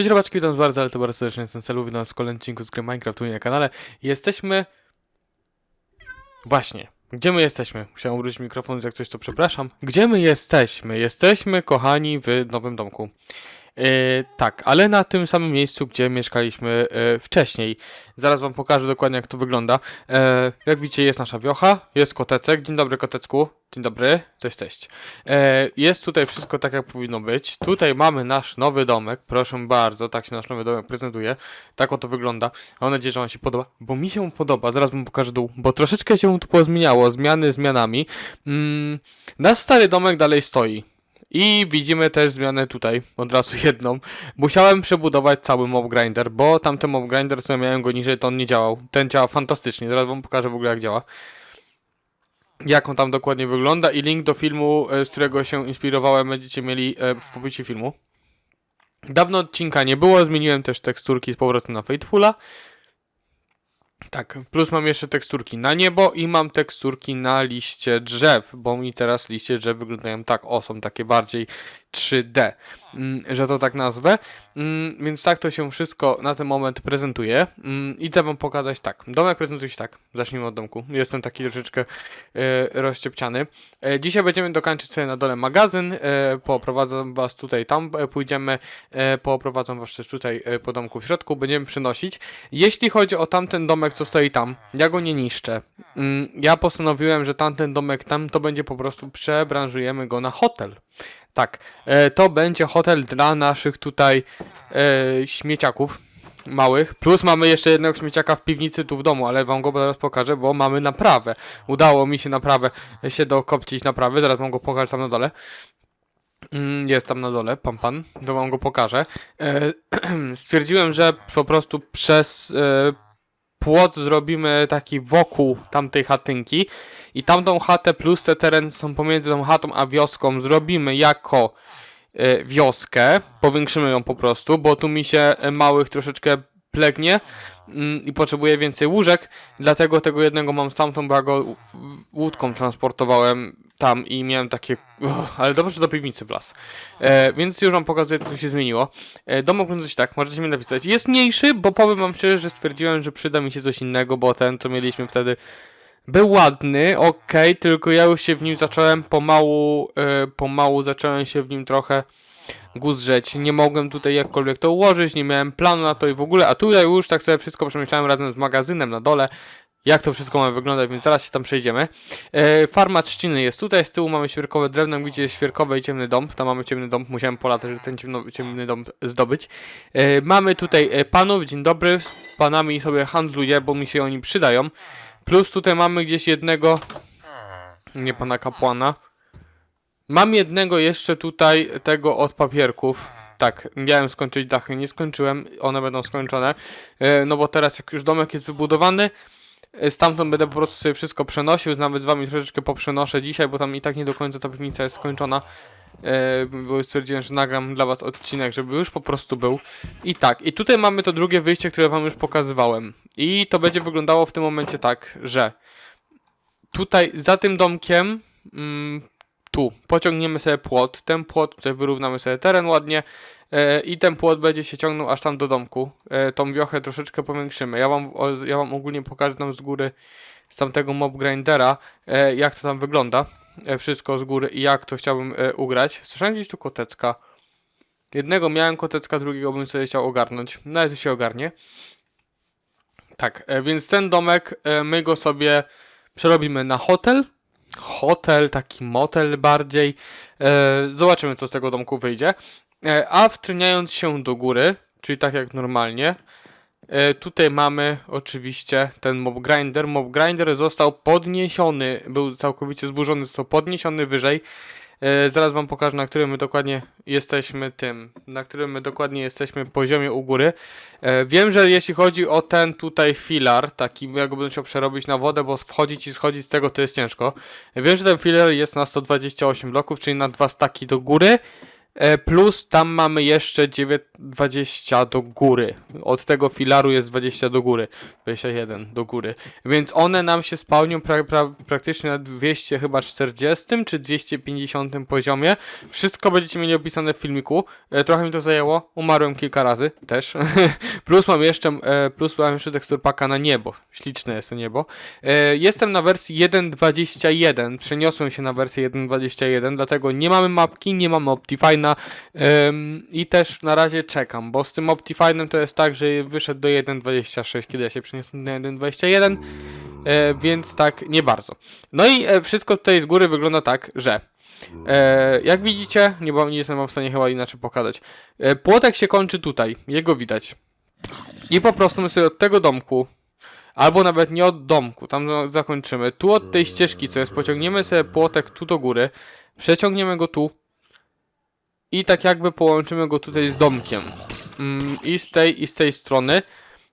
Cześć robaczki, witam bardzo, ale to bardzo serdecznie jestem celu, witam was kolejnym odcinku z gry Minecraft na kanale. Jesteśmy... Właśnie, gdzie my jesteśmy? Musiałem obrócić mikrofon, jak coś to przepraszam. Gdzie my jesteśmy? Jesteśmy, kochani, w nowym domku. Yy, tak, ale na tym samym miejscu, gdzie mieszkaliśmy yy, wcześniej. Zaraz wam pokażę dokładnie, jak to wygląda. Yy, jak widzicie, jest nasza wiocha, jest kotecek. Dzień dobry, kotecku. Dzień dobry, cześć, cześć. E, jest tutaj wszystko tak, jak powinno być. Tutaj mamy nasz nowy domek. Proszę bardzo, tak się nasz nowy domek prezentuje. Tak oto wygląda. Mam nadzieję, że Wam się podoba, bo mi się podoba. Zaraz Wam pokażę dół, bo troszeczkę się tu pozmieniało. Zmiany zmianami. Mm, nasz stary domek dalej stoi. I widzimy też zmianę tutaj, od razu jedną. Musiałem przebudować cały mob grinder, bo tamten mob grinder, co miałem go niżej, to on nie działał. Ten działa fantastycznie. Zaraz wam pokażę w ogóle jak działa jak on tam dokładnie wygląda i link do filmu, e, z którego się inspirowałem, będziecie mieli e, w opisie filmu. Dawno odcinka nie było, zmieniłem też teksturki z powrotem na Faithfula. Tak, plus mam jeszcze teksturki na niebo i mam teksturki na liście drzew, bo mi teraz liście drzew wyglądają tak, o, są takie bardziej 3D, mm, że to tak nazwę. Mm, więc tak to się wszystko na ten moment prezentuje. Mm, I chcę wam pokazać tak. Domek prezentuje się tak. Zacznijmy od domku. Jestem taki troszeczkę e, rozciepciany. E, dzisiaj będziemy dokończyć sobie na dole magazyn. E, poprowadzę was tutaj, tam pójdziemy. Poprowadzę was też tutaj po domku w środku. Będziemy przynosić. Jeśli chodzi o tamten domek, co stoi tam, ja go nie niszczę. Mm, ja postanowiłem, że tamten domek tam to będzie po prostu przebranżujemy go na hotel. Tak, e, to będzie hotel dla naszych tutaj e, śmieciaków małych. Plus mamy jeszcze jednego śmieciaka w piwnicy tu w domu, ale wam go zaraz pokażę, bo mamy naprawę. Udało mi się naprawę się dokopcić naprawy, zaraz wam go pokażę tam na dole. Mm, Jest tam na dole, pan pan, to wam go pokażę. E, stwierdziłem, że po prostu przez e, płot zrobimy taki wokół tamtej chatynki i tamtą chatę plus te tereny są pomiędzy tą chatą a wioską. Zrobimy jako e, wioskę, powiększymy ją po prostu, bo tu mi się e, małych troszeczkę plegnie mm, i potrzebuję więcej łóżek, dlatego tego jednego mam stamtąd, bo ja go łódką transportowałem tam i miałem takie, ale dobrze, że do piwnicy wlazł. E, więc już wam pokazuję, co się zmieniło. E, domek coś tak, możecie mi napisać. Jest mniejszy, bo powiem wam szczerze, że stwierdziłem, że przyda mi się coś innego, bo ten, co mieliśmy wtedy, był ładny, okej, tylko ja już się w nim zacząłem pomału, e, pomału zacząłem się w nim trochę guzrzeć. Nie mogłem tutaj jakkolwiek to ułożyć, nie miałem planu na to i w ogóle, a tutaj już tak sobie wszystko przemyślałem razem z magazynem na dole, jak to wszystko ma wyglądać, więc zaraz się tam przejdziemy. E, farma trzciny jest tutaj, z tyłu mamy świerkowe drewno, gdzie jest świerkowy i ciemny dom, tam mamy ciemny dom, musiałem polatać, żeby ten ciemno, ciemny dom zdobyć. E, mamy tutaj e, panów, dzień dobry, z panami sobie handluję, bo mi się oni przydają. Plus tutaj mamy gdzieś jednego, nie pana kapłana. Mam jednego jeszcze tutaj tego od papierków. Tak, miałem skończyć dachy, nie skończyłem, one będą skończone. E, No bo teraz jak już domek jest wybudowany, e, stamtąd będę po prostu sobie wszystko przenosił, nawet z wami troszeczkę poprzenoszę dzisiaj, bo tam i tak nie do końca ta piwnica jest skończona. E, bo stwierdziłem, że nagram dla was odcinek, żeby już po prostu był. I tak, i tutaj mamy to drugie wyjście, które wam już pokazywałem. I to będzie wyglądało w tym momencie tak, że tutaj za tym domkiem, mm, pociągniemy sobie płot, ten płot, tutaj wyrównamy sobie teren ładnie e, i ten płot będzie się ciągnął aż tam do domku. E, tą wiochę troszeczkę powiększymy. Ja wam, ja wam ogólnie pokażę tam z góry, z tamtego mob grindera, e, jak to tam wygląda. Wszystko z góry i jak to chciałbym ugrać. Słyszałem gdzieś tu kotecka. Jednego miałem kotecka, drugiego bym sobie chciał ogarnąć. No ale to się ogarnie. Tak, więc ten domek, my go sobie przerobimy na hotel. Hotel, taki motel bardziej. E, zobaczymy, co z tego domku wyjdzie. E, a wtryniając się do góry, czyli tak jak normalnie, e, tutaj mamy oczywiście ten mob grinder. Mob grinder został podniesiony, był całkowicie zburzony, został podniesiony wyżej. E, zaraz wam pokażę, na którym my dokładnie jesteśmy tym, na którym my dokładnie jesteśmy poziomie u góry. E, wiem, że jeśli chodzi o ten tutaj filar, taki ja go będę musiał przerobić na wodę, bo wchodzić i schodzić z tego to jest ciężko. Wiem, że ten filar jest na 128 bloków, czyli na dwa staki do góry. E, plus tam mamy jeszcze 9, 20 do góry. Od tego filaru jest 20 do góry, 21 do góry. Więc one nam się spełnią pra, pra, praktycznie na 200 chyba 40 czy 250 poziomie. Wszystko będziecie mieli opisane w filmiku. E, trochę mi to zajęło, umarłem kilka razy też. plus mam jeszcze, e, plus mam jeszcze teksturpaka na niebo. Śliczne jest to niebo. Jestem na wersji 1.21, przeniosłem się na wersję 1.21, dlatego nie mamy mapki, nie mamy Ym, i też na razie czekam, bo z tym Optifine'em to jest tak, że wyszedł do 1.26, kiedy ja się przeniosłem na 1.21, e, więc tak nie bardzo. No i e, wszystko tutaj z góry wygląda tak, że e, jak widzicie, nie, nie jestem wam w stanie chyba inaczej pokazać, e, płotek się kończy tutaj, jego widać. I po prostu my sobie od tego domku Albo nawet nie od domku, tam zakończymy. Tu od tej ścieżki, co jest, pociągniemy sobie płotek tu do góry, przeciągniemy go tu i tak jakby połączymy go tutaj z domkiem. Mm, I z tej, i z tej strony,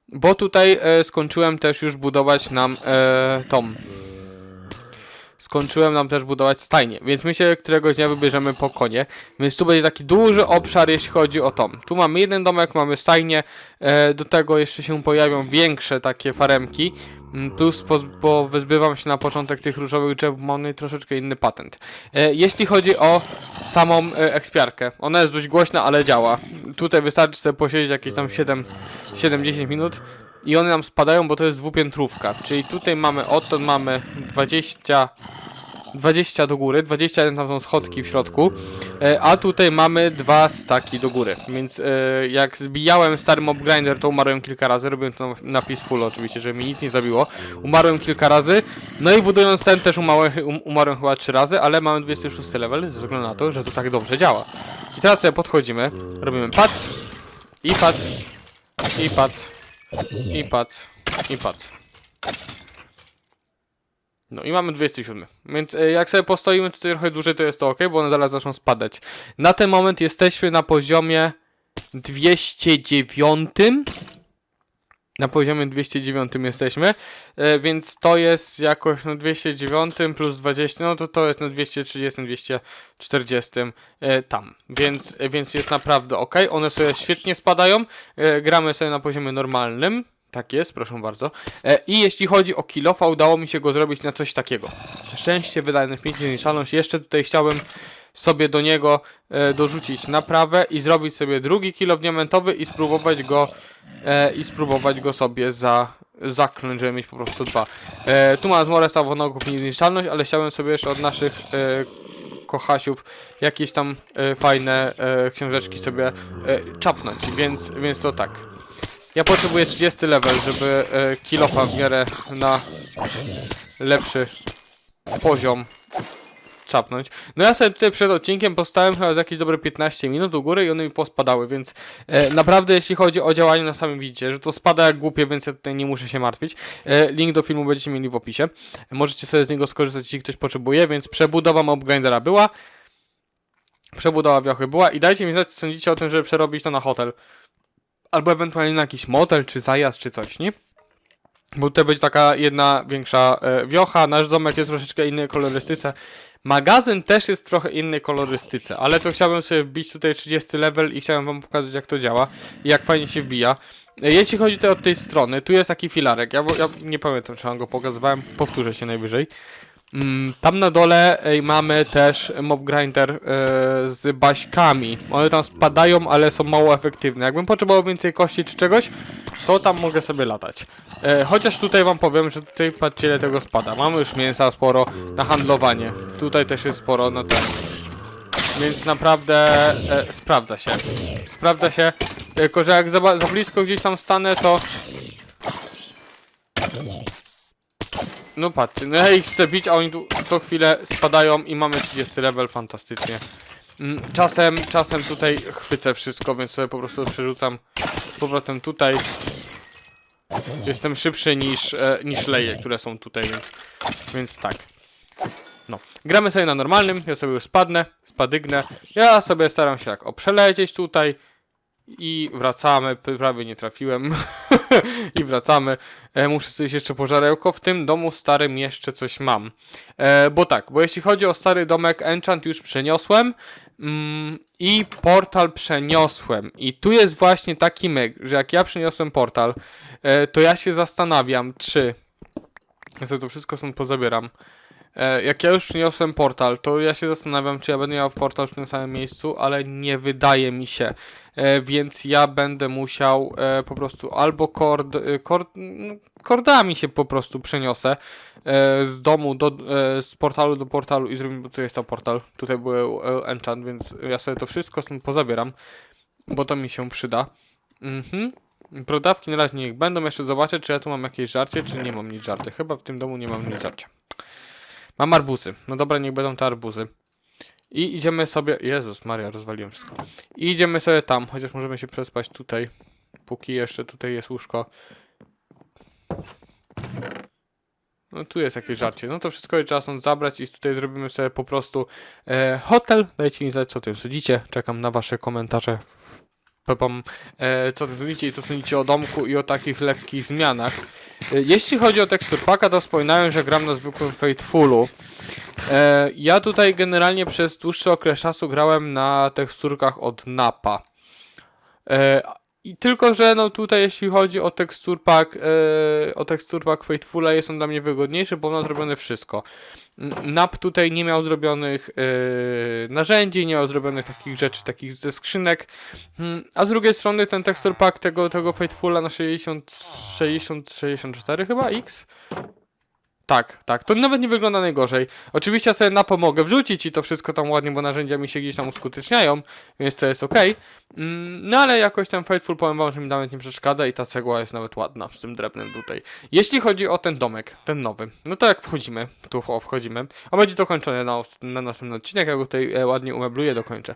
bo tutaj e, skończyłem też już budować nam e, tom. Skończyłem nam też budować stajnię, więc my się któregoś dnia wybierzemy po konie. Więc tu będzie taki duży obszar, jeśli chodzi o tom. Tu mamy jeden domek, mamy stajnię, e, do tego jeszcze się pojawią większe takie faremki. Mm, Plus po, po wyzbywam się na początek tych różowych drzew, bo mam troszeczkę inny patent. E, jeśli chodzi o samą e, ekspiarkę, ona jest dość głośna, ale działa. Tutaj wystarczy sobie posiedzieć jakieś tam 7 7-10 minut i one nam spadają, bo to jest dwupiętrówka. Czyli tutaj mamy odtąd mamy 20 20 do góry, 21 tam są schodki w środku, e, a tutaj mamy dwa staki do góry, więc e, jak zbijałem stary mob grinder, to umarłem kilka razy, robiłem to na, peaceful oczywiście, żeby mi nic nie zabiło, umarłem kilka razy, no i budując ten też umarłem, um, umarłem chyba 3 razy, ale mamy 26 level, ze względu na to, że to tak dobrze działa. I teraz sobie podchodzimy, robimy pac, i pac, i pac, i pac, i pac. No i mamy 27. Więc e, jak sobie postoimy tutaj trochę dłużej, to jest to ok, bo one zaraz zaczną spadać. Na ten moment jesteśmy na poziomie 209. Na poziomie 209 jesteśmy, e, więc to jest jakoś no 209 plus 20, no to to jest na 230, 240 e, tam, więc, więc jest naprawdę ok. One sobie świetnie spadają, e, gramy sobie na poziomie normalnym, tak jest, proszę bardzo. I jeśli chodzi o kilofa, udało mi się go zrobić na coś takiego. Szczęście, wydajność, pięć zniszczalność. Jeszcze tutaj chciałem sobie do niego e, dorzucić naprawę i zrobić sobie drugi kilo diamentowy i spróbować go e, i spróbować go sobie za zakląć, żeby mieć po prostu dwa. E, tu mam zmorę sawonogów i niezniszczalność, ale chciałem sobie jeszcze od naszych e, kochasiów jakieś tam e, fajne e, książeczki sobie e, czapnąć, więc, więc to tak. Ja potrzebuję 30 level, żeby e, kilofa w miarę na lepszy poziom czapnąć. No ja sobie tutaj przed odcinkiem postałem chyba z jakieś dobre 15 minut u góry i one mi pospadały, więc e, naprawdę jeśli chodzi o działanie, no sami widzicie, że to spada jak głupie, więc ja tutaj nie muszę się martwić. E, link do filmu będziecie mieli w opisie. Możecie sobie z niego skorzystać, jeśli ktoś potrzebuje, więc przebudowa mob grindera była. Przebudowa wiochy była i dajcie mi znać, co sądzicie o tym, żeby przerobić to na hotel albo ewentualnie na jakiś motel, czy zajazd, czy coś, nie? Bo tutaj będzie taka jedna większa e, wiocha, nasz domek jest troszeczkę innej kolorystyce. Magazyn też jest trochę innej kolorystyce, ale to chciałbym sobie wbić tutaj 30 level i chciałem wam pokazać jak to działa i jak fajnie się wbija. E, Jeśli chodzi tutaj od tej strony, tu jest taki filarek, ja, ja nie pamiętam czy wam go pokazywałem, powtórzę się najwyżej. Mm, Tam na dole mamy też mob grinder e, z baśkami. One tam spadają, ale są mało efektywne. Jakbym potrzebował więcej kości czy czegoś, to tam mogę sobie latać. E, chociaż tutaj wam powiem, że tutaj patrzcie ile tego spada. Mamy już mięsa sporo na handlowanie. Tutaj też jest sporo na ten. Więc naprawdę e, sprawdza się. Sprawdza się. Tylko, że jak za, za blisko gdzieś tam stanę, to No patrzcie, no ja ich chcę bić, a oni tu co chwilę spadają i mamy 30 level, fantastycznie. Mm, Czasem, czasem tutaj chwycę wszystko, więc sobie po prostu przerzucam z powrotem tutaj. Jestem szybszy niż, e, niż leje, które są tutaj, więc, więc tak. No, gramy sobie na normalnym, ja sobie już spadnę, spadygnę. Ja sobie staram się tak o przelecieć tutaj i wracamy, prawie nie trafiłem. I wracamy. E, muszę coś jeszcze pożarełko. W tym domu starym jeszcze coś mam. E, bo tak, bo jeśli chodzi o stary domek Enchant już przeniosłem. Mm, I portal przeniosłem. I tu jest właśnie taki myk, że jak ja przeniosłem portal, e, to ja się zastanawiam, czy. Ja sobie to wszystko stąd pozabieram. E, jak ja już przyniosłem portal, to ja się zastanawiam, czy ja będę miał portal w tym samym miejscu, ale nie wydaje mi się. E, więc ja będę musiał e, po prostu albo kord, kord, no, kordami się po prostu przeniosę z domu do, z portalu do portalu i zrobimy, bo tu jest to portal, tutaj był enchant, więc ja sobie to wszystko stąd pozabieram, bo to mi się przyda. Mhm. Brodawki na razie niech będą, jeszcze zobaczę, czy ja tu mam jakieś żarcie, czy nie mam nic żarcia. Chyba w tym domu nie mam nic żarcia. Mam arbuzy. No dobra, niech będą te arbuzy. I idziemy sobie... Jezus Maria, rozwaliłem wszystko. I idziemy sobie tam, chociaż możemy się przespać tutaj. Póki jeszcze tutaj jest łóżko. No tu jest jakieś żarcie. No to wszystko trzeba stąd zabrać i tutaj zrobimy sobie po prostu e, hotel. Dajcie mi znać, co o tym sądzicie. Czekam na wasze komentarze. Pepam, e, co ty sądzicie i co sądzicie o domku i o takich lekkich zmianach. E, jeśli chodzi o tekstur paka, to wspominałem, że gram na zwykłym Fatefulu. E, ja tutaj generalnie przez dłuższy okres czasu grałem na teksturkach od Napa. I tylko, że no tutaj jeśli chodzi o tekstur pack, e, o tekstur pack Fatefula jest on dla mnie wygodniejszy, bo ma zrobione wszystko. Nap tutaj nie miał zrobionych e, narzędzi, nie miał zrobionych takich rzeczy, takich ze skrzynek, Hmm, a z drugiej strony ten tekstur pack tego, tego Fatefula na 60, 60, 64 chyba X? Tak, tak. To nawet nie wygląda najgorzej. Oczywiście ja sobie na pomogę wrzucić i to wszystko tam ładnie, bo narzędzia mi się gdzieś tam uskuteczniają, więc to jest ok. Mm, no ale jakoś ten Faithful powiem wam, że mi nawet nie przeszkadza i ta cegła jest nawet ładna z tym drewnem tutaj. Jeśli chodzi o ten domek, ten nowy, no to jak wchodzimy, tu wchodzimy, a będzie dokończone na, os- na następny odcinek, jak go tutaj e, ładnie umebluję, dokończę.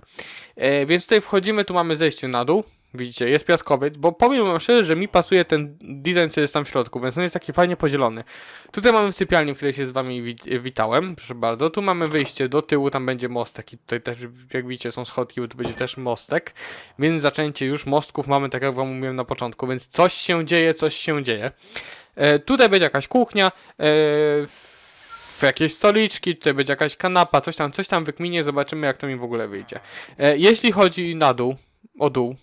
E, więc tutaj wchodzimy, tu mamy zejście na dół. Widzicie, jest piaskowiec, bo powiem wam szczerze, że mi pasuje ten design, co jest tam w środku, więc on jest taki fajnie podzielony. Tutaj mamy sypialnię, w której się z wami wit- witałem, proszę bardzo. Tu mamy wyjście do tyłu, tam będzie mostek i tutaj też, jak widzicie, są schodki, bo tu będzie też mostek. Więc zaczęcie już mostków mamy, tak jak wam mówiłem na początku, więc coś się dzieje, coś się dzieje. E, tutaj będzie jakaś kuchnia, e, jakieś stoliczki, tutaj będzie jakaś kanapa, coś tam, coś tam wykminie, zobaczymy jak to mi w ogóle wyjdzie. E, jeśli chodzi na dół, o dół,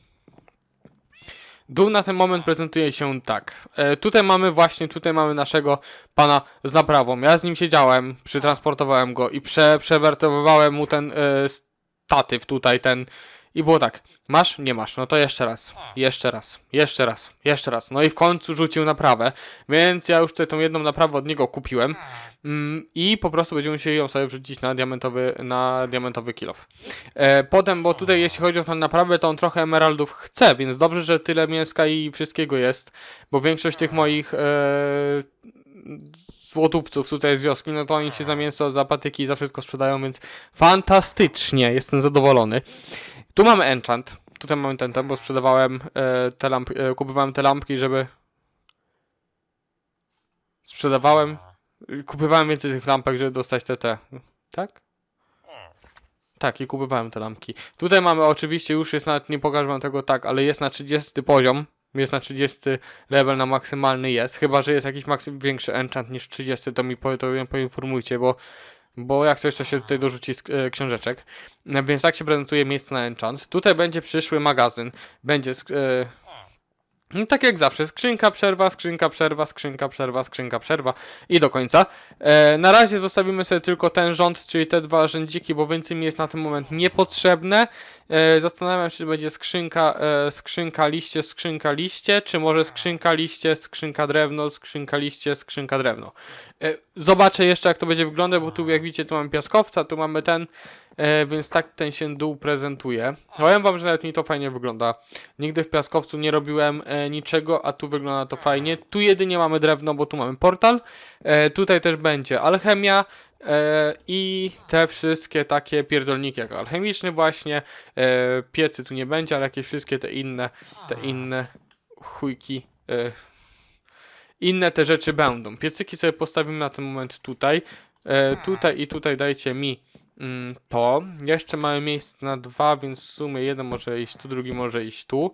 Dół na ten moment prezentuje się tak. E, tutaj mamy właśnie, tutaj mamy naszego pana z naprawą. Ja z nim siedziałem, przytransportowałem go i prze, przewertowałem mu ten e, statyw tutaj, ten i było tak. Masz? Nie masz. No to jeszcze raz. Jeszcze raz. Jeszcze raz. Jeszcze raz. No i w końcu rzucił naprawę, więc ja już tą jedną naprawę od niego kupiłem mm, i po prostu będziemy musieli ją sobie wrzucić na diamentowy, na diamentowy kilof. E, potem, bo tutaj jeśli chodzi o tę naprawę, to on trochę emeraldów chce, więc dobrze, że tyle mięska i wszystkiego jest, bo większość tych moich e, złotupców tutaj z wioski, no to oni się za mięso, za patyki, za wszystko sprzedają, więc fantastycznie, jestem zadowolony. Tu mamy enchant, tutaj mamy ten, ten bo sprzedawałem e, te lampki, e, kupowałem te lampki, żeby sprzedawałem, kupowałem więcej tych lampek, żeby dostać te te, tak? Tak, i kupowałem te lampki. Tutaj mamy oczywiście, już jest nawet, nie pokażę wam tego tak, ale jest na 30 poziom. Jest na 30 level na maksymalny jest. Chyba, że jest jakiś większy enchant niż 30, to mi po, to mnie poinformujcie, bo, bo jak coś, to się tutaj dorzuci z e, książeczek. No, więc tak się prezentuje miejsce na enchant. Tutaj będzie przyszły magazyn. Będzie e, no, tak jak zawsze, skrzynka, przerwa, skrzynka, przerwa, skrzynka, przerwa, skrzynka, przerwa i do końca. E, na razie zostawimy sobie tylko ten rząd, czyli te dwa rzędziki, bo więcej mi jest na ten moment niepotrzebne. E, zastanawiam się, czy będzie skrzynka, e, skrzynka, liście, skrzynka, liście, czy może skrzynka, liście, skrzynka, drewno, skrzynka, liście, skrzynka, drewno. E, zobaczę jeszcze, jak to będzie wyglądać, bo tu, jak widzicie, tu mamy piaskowca, tu mamy ten, e, więc tak ten się dół prezentuje. Powiem wam, że nawet mi to fajnie wygląda. Nigdy w piaskowcu nie robiłem e, niczego, a tu wygląda to fajnie. Tu jedynie mamy drewno, bo tu mamy portal. Tutaj też będzie alchemia. I te wszystkie takie pierdolniki jak alchemiczny właśnie, piecy tu nie będzie, ale jakieś wszystkie te inne, te inne chujki, inne te rzeczy będą. Piecyki sobie postawimy na ten moment tutaj, e, tutaj i tutaj dajcie mi mm, to. Jeszcze mamy miejsce na dwa, więc w sumie jeden może iść tu, drugi może iść tu.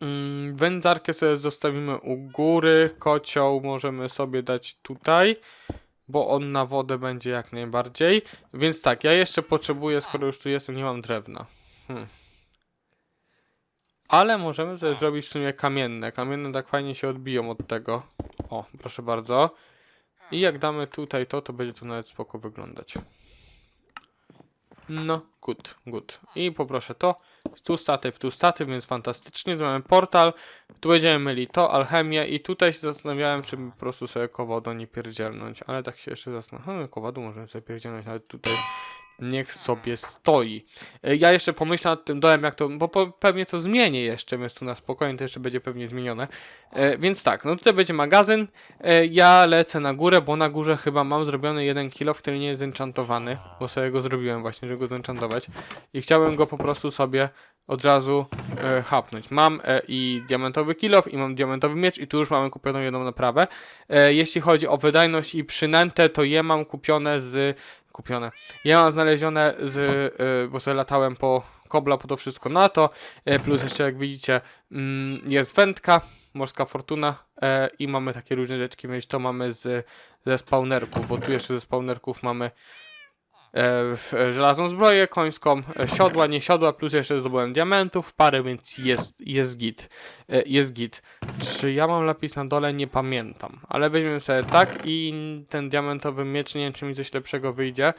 Mm, wędzarkę sobie zostawimy u góry, kocioł możemy sobie dać tutaj. bo on na wodę będzie jak najbardziej. Więc tak, ja jeszcze potrzebuję, skoro już tu jestem, nie mam drewna. Hmm. Ale możemy też zrobić w sumie kamienne. Kamienne tak fajnie się odbiją od tego. O, proszę bardzo. I jak damy tutaj to, to będzie to nawet spoko wyglądać. No, good, good. I poproszę to. Tu statyw, tu statyw, więc fantastycznie. Tu mamy portal. Tu będziemy mieli to, alchemię i tutaj się zastanawiałem, czy po prostu sobie kowodą nie pierdzielnąć. Ale tak się jeszcze zastanawiam. Kowodu możemy sobie pierdzielnąć nawet tutaj. Niech sobie stoi. E, Ja jeszcze pomyślę nad tym dołem, jak to, bo pewnie to zmienię jeszcze, więc tu na spokojnie to jeszcze będzie pewnie zmienione. E, więc tak, no tutaj będzie magazyn. E, ja lecę na górę, bo na górze chyba mam zrobiony jeden kilo, który nie jest zenchantowany, bo sobie go zrobiłem właśnie, żeby go zenchantować. I chciałem go po prostu sobie od razu e, hapnąć. Mam e, i diamentowy kilof, i mam diamentowy miecz, i tu już mamy kupioną jedną naprawę. E, jeśli chodzi o wydajność i przynętę, to je mam kupione z. Kupione. Ja mam znalezione z. E, bo sobie latałem po kobla, po to wszystko na to. E, plus jeszcze, jak widzicie, mm, jest wędka, morska fortuna e, i mamy takie różne rzeczki, więc to mamy z, ze spawnerków, bo tu jeszcze ze spawnerków mamy żelazną zbroję końską, e, siodła, nie siodła, plus jeszcze zdobyłem diamentów, parę, więc jest, jest git. E, jest git. Czy ja mam lapis na dole? Nie pamiętam, ale weźmiemy sobie tak i ten diamentowy miecz, nie wiem czy mi coś lepszego wyjdzie.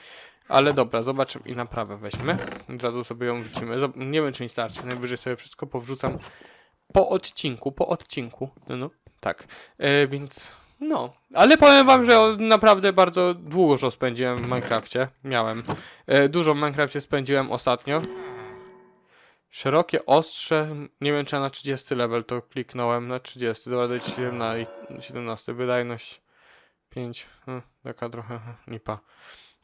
Ale dobra, zobaczymy i naprawę weźmy. Od razu sobie ją wrzucimy. Nie wiem, czy mi starczy. Najwyżej sobie wszystko powrzucam po odcinku, po odcinku. No, no tak. E, więc no. Ale powiem wam, że naprawdę bardzo dużo spędziłem w Minecrafcie. Miałem. E, dużo w Minecrafcie spędziłem ostatnio. Szerokie ostrze. Nie wiem, czy ja na 30 level to kliknąłem. Na 30. Dobra, dać 17, 17. Wydajność 5. Hmm, taka trochę lipa.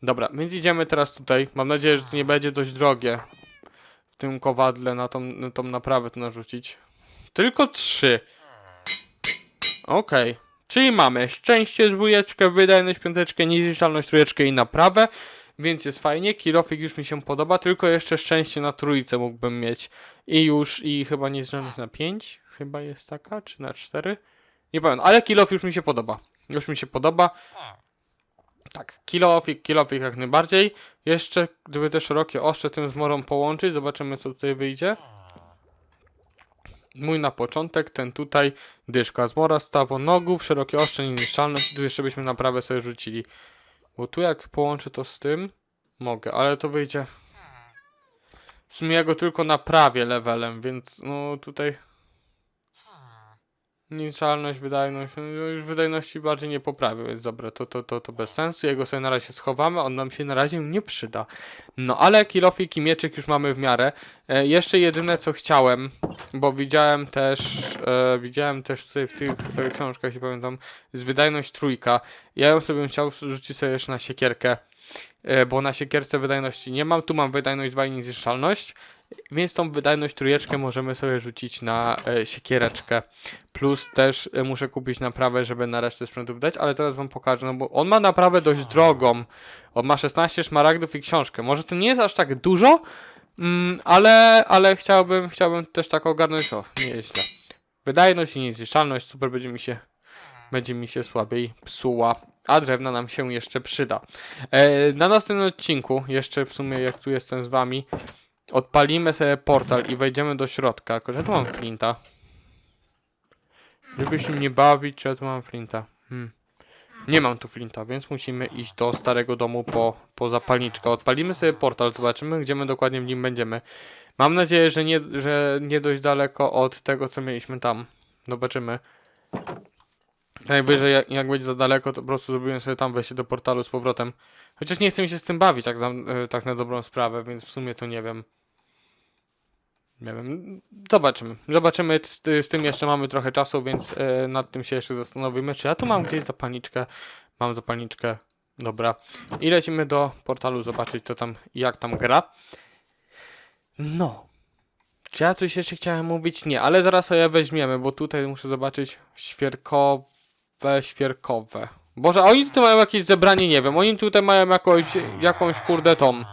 Dobra, więc idziemy teraz tutaj. Mam nadzieję, że to nie będzie dość drogie w tym kowadle na tą, na tą naprawę to narzucić. Tylko trzy. Okej. Czyli mamy szczęście dwójeczkę, wydajność piąteczkę, niezniszczalność trójeczkę i naprawę. Więc jest fajnie. Kilofik już mi się podoba, tylko jeszcze szczęście na trójce mógłbym mieć. I już, i chyba niezniszczalność na 5. Chyba jest taka, czy na 4? Nie pamiętam, ale kilof już mi się podoba. Już mi się podoba. Tak, kilofik, kilofik jak najbardziej. Jeszcze, gdyby te szerokie ostrze tym zmorą połączyć, zobaczymy co tutaj wyjdzie. Mój na początek, ten tutaj, dyszka zmora, stawo nogów, szerokie ostrze, niezniszczalność i tu jeszcze byśmy naprawę sobie rzucili. Bo tu jak połączę to z tym, mogę, ale to wyjdzie... W sumie ja go tylko naprawię levelem, więc no tutaj... Niezniszczalność, wydajność, no już wydajności bardziej nie poprawię, więc dobra, to, to, to, to bez sensu. Jego sobie na razie schowamy, on nam się na razie nie przyda. No ale kilofik i mieczyk już mamy w miarę. E, jeszcze jedyne co chciałem, bo widziałem też, e, widziałem też tutaj w tych książkach, jeśli pamiętam, jest wydajność trójka. Ja ją sobie chciał rzucić sobie jeszcze na siekierkę, bo na siekierce wydajności nie mam. Tu mam wydajność 2 i niezniszczalność, więc tą wydajność trójeczkę możemy sobie rzucić na e, siekiereczkę. Plus też e, muszę kupić naprawę, żeby na resztę sprzętów dać, ale zaraz wam pokażę, no bo on ma naprawę dość drogą. On ma 16 szmaragdów i książkę. Może to nie jest aż tak dużo, mm, ale, ale chciałbym, chciałbym też tak ogarnąć. O, nieźle. Wydajność i niezniszczalność, super będzie mi się, będzie mi się słabiej psuła. A drewna nam się jeszcze przyda. E, na następnym odcinku, jeszcze w sumie jak tu jestem z wami, odpalimy sobie portal i wejdziemy do środka. Tylko, że tu mam flinta. Żeby się nie bawić, ja tu mam flinta. Hmm. Nie mam tu flinta, więc musimy iść do starego domu po, po zapalniczkę. Odpalimy sobie portal, zobaczymy, gdzie my dokładnie w nim będziemy. Mam nadzieję, że nie, że nie dość daleko od tego, co mieliśmy tam. Zobaczymy. Najwyżej, jak, jak będzie za daleko, to po prostu zrobiłem sobie tam wejście do portalu z powrotem. Chociaż nie chcę mi się z tym bawić, tak, za, e, tak na dobrą sprawę, więc w sumie to nie wiem. Nie wiem, zobaczymy. Zobaczymy, z, z tym jeszcze mamy trochę czasu, więc e, nad tym się jeszcze zastanowimy. Czy ja tu mam gdzieś zapalniczkę? Mam zapalniczkę. Dobra. I lecimy do portalu zobaczyć, co tam, jak tam gra. No. Czy ja coś jeszcze chciałem mówić? Nie, ale zaraz sobie weźmiemy, bo tutaj muszę zobaczyć świerkowe, świerkowe. Boże, a oni tutaj mają jakieś zebranie, nie wiem. Oni tutaj mają jakąś, jakąś kurde tą.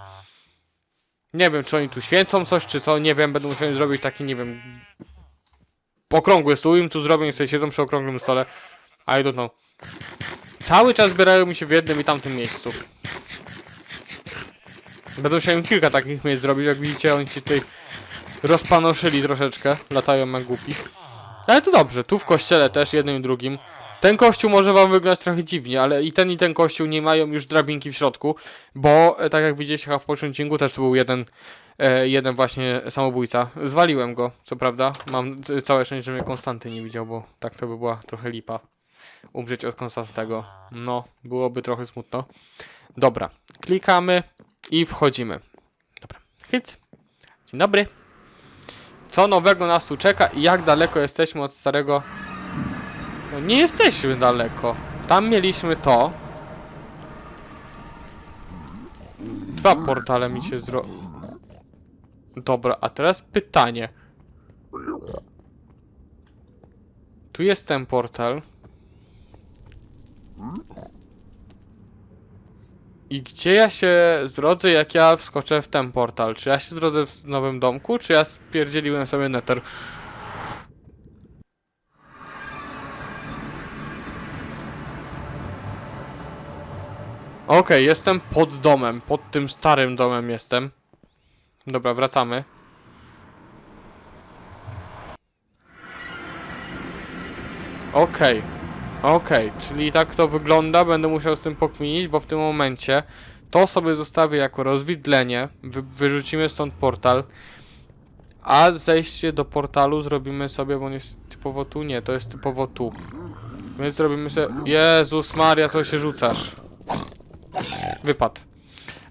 Nie wiem, czy oni tu święcą coś, czy co, nie wiem, będą musieli zrobić taki, nie wiem, okrągły stół, im tu zrobią i sobie siedzą przy okrągłym stole. I don't know. cały czas zbierają mi się w jednym i tamtym miejscu. Będę musiał im kilka takich miejsc zrobić, jak widzicie, oni się tutaj rozpanoszyli troszeczkę, latają jak głupi. Ale to dobrze, tu w kościele też, jednym i drugim. Ten kościół może wam wyglądać trochę dziwnie, ale i ten i ten kościół nie mają już drabinki w środku, bo e, tak jak widzieliście w odcinku też tu był jeden, e, jeden właśnie samobójca. Zwaliłem go, co prawda. Mam całe szczęście, że mnie Konstanty nie widział, bo tak to by była trochę lipa. Umrzeć od Konstantego. No, byłoby trochę smutno. Dobra, klikamy i wchodzimy. Dobra, hit. Dzień dobry. Co nowego nas tu czeka i jak daleko jesteśmy od starego... No nie jesteśmy daleko. Tam mieliśmy to. Dwa portale mi się zro... Dobra, a teraz pytanie. Tu jest ten portal. I gdzie ja się zrodzę, jak ja wskoczę w ten portal? Czy ja się zrodzę w nowym domku, czy ja spierdzieliłem sobie nether? Okej, jestem pod domem, pod tym starym domem jestem. Dobra, wracamy. Okej, okej, czyli tak to wygląda, będę musiał z tym pokminić, bo w tym momencie to sobie zostawię jako rozwidlenie, wy, wyrzucimy stąd portal, a zejście do portalu zrobimy sobie, bo on jest typowo tu, nie, to jest typowo tu. Więc zrobimy sobie, Jezus Maria, co się rzucasz? Wypad.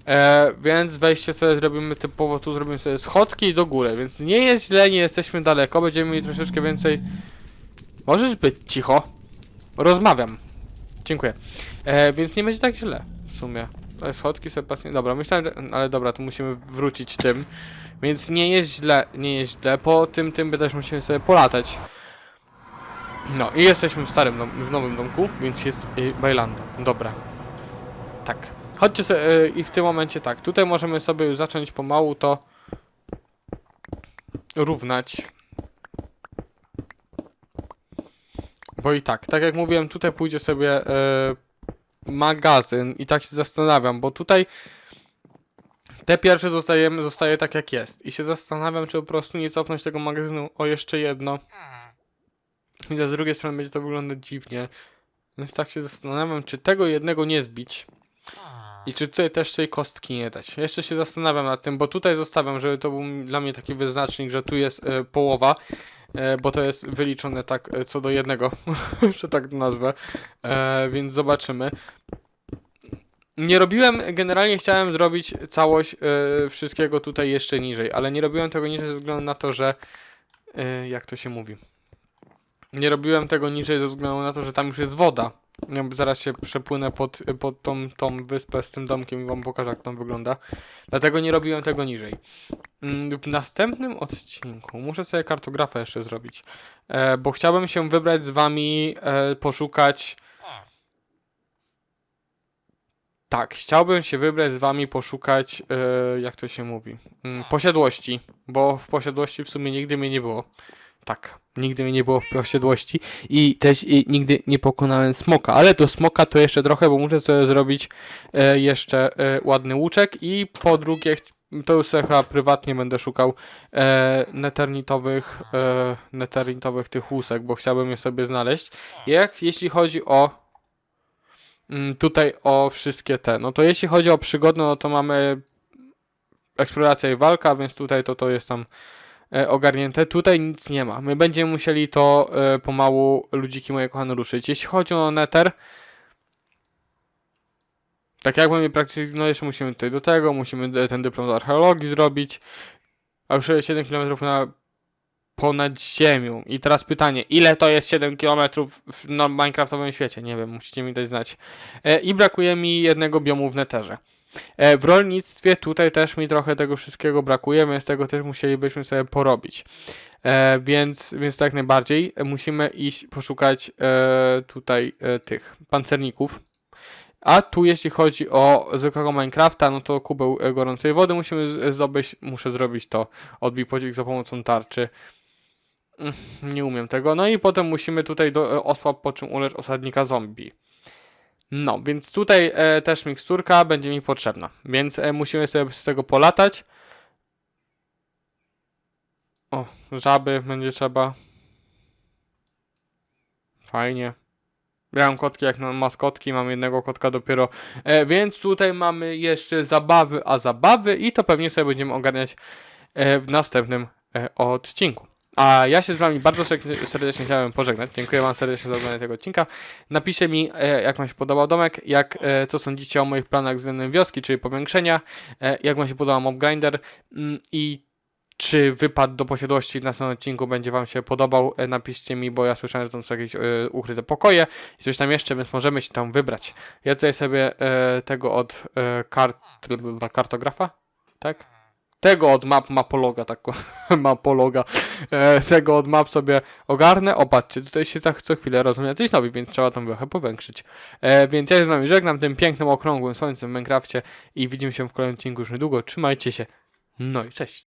E, więc wejście sobie zrobimy typowo tu, zrobimy sobie schodki do góry, więc nie jest źle, nie jesteśmy daleko, będziemy mieli troszeczkę więcej... Możesz być cicho? Rozmawiam. Dziękuję. E, więc nie będzie tak źle, w sumie. E, Schodki sobie pasuje. Dobra, myślałem, że... Ale dobra, tu musimy wrócić tym. Więc nie jest źle, nie jest źle. Po tym, tym też musimy sobie polatać. No i jesteśmy w starym, w nowym domku, więc jest y, Bailando. Dobra. Tak. Chodźcie sobie y, i w tym momencie tak. Tutaj możemy sobie zacząć pomału to równać. Bo i tak, tak jak mówiłem, tutaj pójdzie sobie y, magazyn i tak się zastanawiam, bo tutaj te pierwsze zostajemy, zostaje tak jak jest. I się zastanawiam, czy po prostu nie cofnąć tego magazynu o jeszcze jedno. I z drugiej strony będzie to wyglądać dziwnie. Więc tak się zastanawiam, czy tego jednego nie zbić. I czy tutaj też tej kostki nie dać. Jeszcze się zastanawiam nad tym, bo tutaj zostawiam, żeby to był dla mnie taki wyznacznik, że tu jest e, połowa. E, bo to jest wyliczone tak e, co do jednego, że tak nazwę. E, więc zobaczymy. Nie robiłem, generalnie chciałem zrobić całość wszystkiego tutaj jeszcze niżej, ale nie robiłem tego niżej ze względu na to, że jak to się mówi? Nie robiłem tego niżej ze względu na to, że tam już jest woda. Zaraz się przepłynę pod, pod tą, tą wyspę z tym domkiem i wam pokażę jak tam wygląda. Dlatego nie robiłem tego niżej. Mm, W następnym odcinku muszę sobie kartografę jeszcze zrobić, e, bo chciałbym się wybrać z wami, e, poszukać tak, chciałbym się wybrać z wami poszukać, e, jak to się mówi, mm, posiadłości, bo w posiadłości w sumie nigdy mnie nie było. Tak, nigdy mnie nie było w posiadłości i też i, nigdy nie pokonałem smoka, ale do smoka to jeszcze trochę, bo muszę sobie zrobić e, jeszcze e, ładny łuczek i po drugie, to już chyba prywatnie będę szukał e, neternitowych, e, neternitowych tych łusek, bo chciałbym je sobie znaleźć. Jak jeśli chodzi o Mm, tutaj o wszystkie te. No to jeśli chodzi o przygodę, no to mamy eksploracja i walka, więc tutaj to, to jest tam ogarnięte. Tutaj nic nie ma. My będziemy musieli to e, pomału, ludziki moje kochane, ruszyć. Jeśli chodzi o Nether, tak jak mamy praktycznie, no jeszcze musimy tutaj do tego, musimy e, ten dyplom z archeologii zrobić, a już jest 7 km na ponad ziemią. I teraz pytanie, ile to jest 7 km w Minecraftowym świecie? Nie wiem, musicie mi dać znać. E, I brakuje mi jednego biomu w neterze. E, w rolnictwie tutaj też mi trochę tego wszystkiego brakuje, więc tego też musielibyśmy sobie porobić. E, więc, więc tak najbardziej musimy iść poszukać e, tutaj e, tych pancerników. A tu jeśli chodzi o zwykłego Minecrafta, no to kubeł e, gorącej wody musimy zdobyć, muszę zrobić to, pocisk za pomocą tarczy. Mm, Nie umiem tego. No i potem musimy tutaj do e, osła, po czym ulecz osadnika zombie. No, więc tutaj e, też miksturka będzie mi potrzebna, więc e, musimy sobie z tego polatać. O, żaby będzie trzeba. Fajnie. Miałem kotki jak na maskotki, mam jednego kotka dopiero. E, więc tutaj mamy jeszcze zabawy, a zabawy i to pewnie sobie będziemy ogarniać e, w następnym e, odcinku. A ja się z wami bardzo serdecznie chciałem pożegnać. Dziękuję wam serdecznie za oglądanie tego odcinka. Napiszcie mi, e, jak wam się podobał domek, jak, e, co sądzicie o moich planach względem wioski, czyli powiększenia, e, jak wam się podobał mob grinder mm, i czy wypad do posiadłości w następnym odcinku będzie wam się podobał. Napiszcie mi, bo ja słyszałem, że tam są jakieś ukryte pokoje i coś tam jeszcze, więc możemy się tam wybrać. Ja tutaj sobie tego od e, kart, kartografa, tak? Tego od map mapologa, tak mapologa, e, tego od map sobie ogarnę. O, patrzcie, tutaj się tak co chwilę rozumie coś nowi, więc trzeba tą trochę powiększyć. E, więc ja się z wami żegnam tym pięknym, okrągłym słońcem w Minecrafcie i widzimy się w kolejnym odcinku już niedługo. Trzymajcie się. No i cześć.